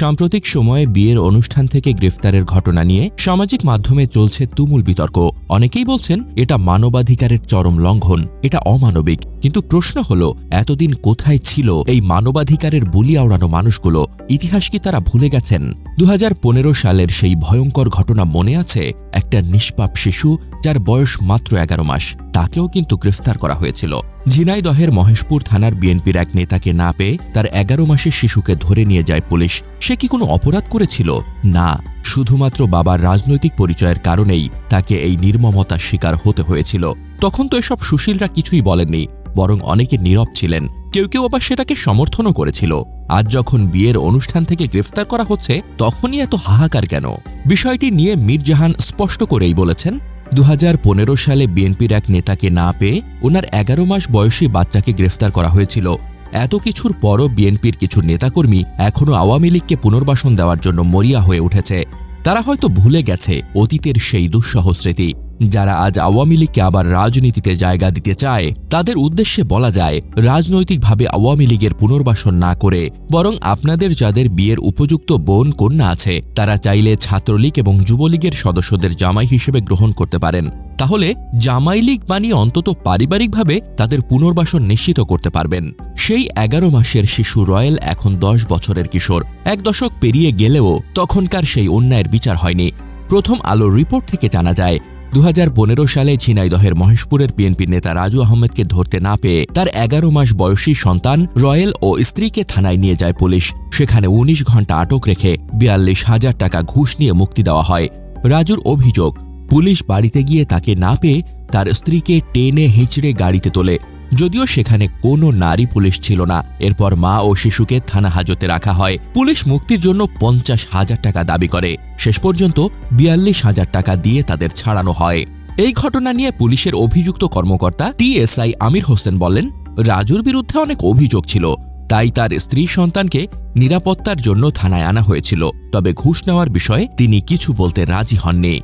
সাম্প্রতিক সময়ে বিয়ের অনুষ্ঠান থেকে গ্রেফতারের ঘটনা নিয়ে সামাজিক মাধ্যমে চলছে তুমুল বিতর্ক। অনেকেই বলছেন, এটা মানবাধিকারের চরম লঙ্ঘন, এটা অমানবিক। কিন্তু প্রশ্ন হল, এতদিন কোথায় ছিল এই মানবাধিকারের বুলি আওড়ানো মানুষগুলো? ইতিহাস কি তারা ভুলে গেছেন? দু হাজার পনেরো সালের সেই ভয়ঙ্কর ঘটনা মনে আছে একটা নিষ্পাপ শিশু যার বয়স মাত্র এগারো মাস। তাকেও কিন্তু গ্রেফতার করা হয়েছিল। ঝিনাইদহের মহেশপুর থানার বিএনপির এক নেতাকে না পেয়ে তার এগারো মাসের শিশুকে ধরে নিয়ে যায় পুলিশ। সে কি কোনো অপরাধ করেছিল? না, শুধুমাত্র বাবার রাজনৈতিক পরিচয়ের কারণেই তাকে এই নির্মমতার শিকার হতে হয়েছিল। তখন তো এসব সুশীলরা কিছুই বলেননি, বরং অনেকে নীরব ছিলেন। কেউ কেউ আবার সেটাকে সমর্থনও করেছিল। আজ যখন বিয়ের অনুষ্ঠান থেকে গ্রেফতার করা হচ্ছে, তখনই এত হাহাকার কেন? বিষয়টি নিয়ে মীরজাহান স্পষ্ট করেই বলেছেন, দুহাজার পনেরো সালে বিএনপির এক নেতাকে না পেয়ে ওনার এগারো মাস বয়সী বাচ্চাকে গ্রেফতার করা হয়েছিল। এত কিছুর পরও বিএনপির কিছু নেতাকর্মী এখনও আওয়ামী লীগকে পুনর্বাসন দেওয়ার জন্য মরিয়া হয়ে উঠেছে। তারা হয়তো ভুলে গেছে অতীতের সেই দুঃসহ স্মৃতি। যারা আজ আওয়ামী লীগকে আবার রাজনীতিতে জায়গা দিতে চায়, তাদের উদ্দেশ্যে বলা যায়, রাজনৈতিকভাবে আওয়ামী লীগের পুনর্বাসন না করে, বরং আপনাদের যাদের বিয়ের উপযুক্ত বোন কন্যা আছে, তারা চাইলে ছাত্রলীগ এবং যুবলীগের সদস্যদের জামাই হিসেবে গ্রহণ করতে পারেন। তাহলে জামাই লীগ বানিয়ে অন্তত পারিবারিকভাবে তাদের পুনর্বাসন নিশ্চিত করতে পারবেন। সেই এগারো মাসের শিশু রয়েল এখন দশ বছরের কিশোর। এক দশক পেরিয়ে গেলেও তখনকার সেই অন্যায়ের বিচার হয়নি। প্রথম আলোর রিপোর্ট থেকে জানা যায় দু হাজার পনেরো সালে ঝিনাইদহের মহেশপুরের বিএনপি নেতা রাজু আহমেদকে ধরতে না পেয়ে তার এগারো মাস বয়সী সন্তান রয়েল ও স্ত্রীকে থানায় নিয়ে যায় পুলিশ। সেখানে ১৯ ঘণ্টা আটক রেখে বিয়াল্লিশ হাজার টাকা ঘুষ নিয়ে মুক্তি দেওয়া হয়। রাজুর অভিযোগ, পুলিশ বাড়িতে গিয়ে তাকে না পেয়ে তার স্ত্রীকে টেনে হিঁচড়ে গাড়িতে তোলে। যদিও সেখানে কোনো নারী পুলিশ ছিল না। এরপর মা ও শিশুকে থানা হাজতে রাখা হয়। পুলিশ মুক্তির জন্য পঞ্চাশ হাজার টাকা দাবি করে। শেষ পর্যন্ত বিয়াল্লিশ হাজার টাকা দিয়ে তাদের ছাড়ানো হয়। এই ঘটনা নিয়ে পুলিশের অভিযুক্ত কর্মকর্তা টিএসআই আমির হোসেন বলেন, রাজুর বিরুদ্ধে অনেক অভিযোগ ছিল, তাই তার স্ত্রী সন্তানকে নিরাপত্তার জন্য থানায় আনা হয়েছিল, তবে ঘুষ নেওয়ার বিষয়ে তিনি কিছু বলতে রাজি হননি।